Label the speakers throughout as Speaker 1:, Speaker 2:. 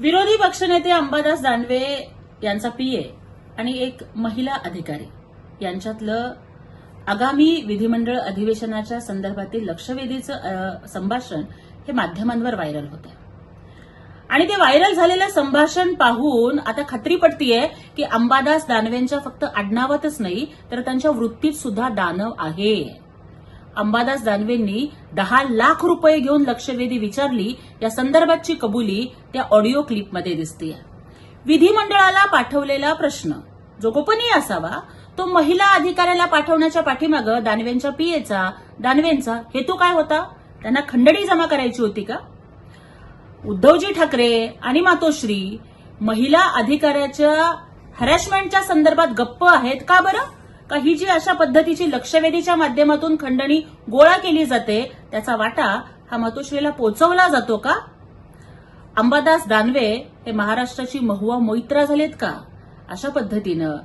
Speaker 1: विरोधी पक्षनेते अंबादास दानवे यांचा पीए आणि एक महिला अधिकारी यांच्यातलं आगामी विधिमंडळ अधिवेशनाच्या संदर्भातील लक्षवेधीचं संभाषण हे माध्यमांवर व्हायरल होतं आणि ते व्हायरल झालेलं संभाषण पाहून आता खात्री पडतीये की अंबादास दानवेंच्या फक्त आडनावातच नाही तर त्यांच्या वृत्तीत सुद्धा दानव आहे. अंबादास दानवेंनी दहा लाख रुपये घेऊन लक्षवेधी विचारली. या संदर्भातची कबुली त्या ऑडिओ क्लिपमध्ये दिसते. विधिमंडळाला पाठवलेला प्रश्न. जो गोपनीय असावा तो महिला अधिकाऱ्याला पाठवण्याच्या पाठीमागं दानवेंच्या पीएचा दानवेंचा हेतू काय होता? त्यांना खंडणी जमा करायची होती का? उद्धवजी ठाकरे आणि मातोश्री महिला अधिकाऱ्याच्या हॅरॅशमेंटच्या संदर्भात गप्प आहेत का बरं? का ही जी अशा पद्धतीची लक्षवेधीच्या माध्यमातून खंडणी गोळा केली जाते त्याचा वाटा हा मातोश्रीला पोचवला जातो का? अंबादास दानवे हे महाराष्ट्राची महुआ मैत्रा झालेत का? अशा पद्धतीनं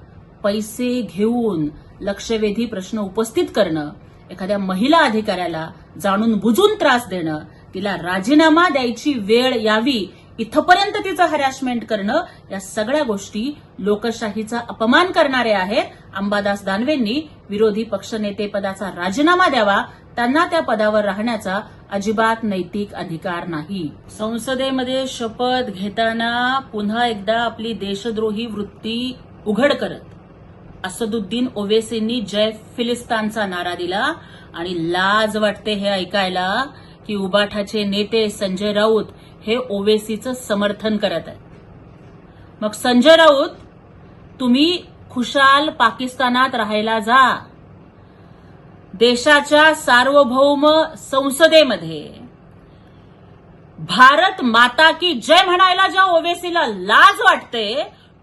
Speaker 1: पैसे घेऊन लक्षवेधी प्रश्न उपस्थित करणं एखाद्या महिला अधिकाऱ्याला जाणून बुजून त्रास देणं तिला राजीनामा द्यायची वेळ यावी इथपर्यंत तिचं हॅरॅशमेंट करणं या सगळ्या गोष्टी लोकशाहीचा अपमान करणारे आहेत. अंबादास दानवेंनी विरोधी पक्षनेतेपदाचा राजीनामा द्यावा त्यांना त्या पदावर राहण्याचा अजिबात नैतिक अधिकार नाही. संसदेमध्ये शपथ घेताना पुन्हा एकदा आपली देशद्रोही वृत्ती उघड करत असदुद्दीन ओवेसींनी जय फिलिस्तानचा नारा दिला आणि लाज वाटते हे ऐकायला की उबाठाचे नेते संजय राऊत हे ओवेसीचं समर्थन करत आहेत. मग संजय राऊत तुम्ही खुशाल पाकिस्तानात राहायला जा. देशाच्या सार्वभौम संसदेमध्ये. भारत माता की जय म्हणायला ज्या ओवेसीला लाज वाटते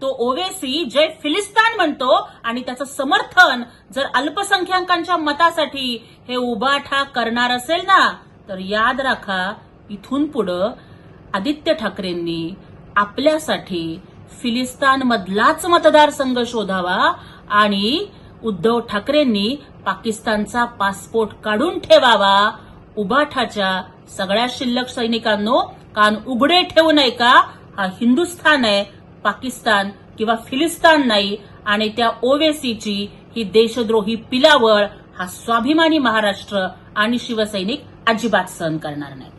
Speaker 1: तो ओवेसी जय फिलिस्तान म्हणतो आणि त्याचं समर्थन जर अल्पसंख्याकांच्या मतासाठी हे उभाठा करणार असेल ना तर याद राखा इथून पुढं आदित्य ठाकरेंनी आपल्यासाठी फिलिस्तान मधलाच मतदारसंघ शोधावा आणि उद्धव ठाकरेंनी पाकिस्तानचा पासपोर्ट काढून ठेवावा. उबाठाच्या सगळ्या शिल्लक सैनिकांनो कान उघडे ठेवू नये का हा हिंदुस्थान आहे पाकिस्तान किंवा फिलिस्तान नाही आणि त्या ओवेसीची ही देशद्रोही पिलावळ हा स्वाभिमानी महाराष्ट्र आणि शिवसैनिक अजिबात सहन करणार नाही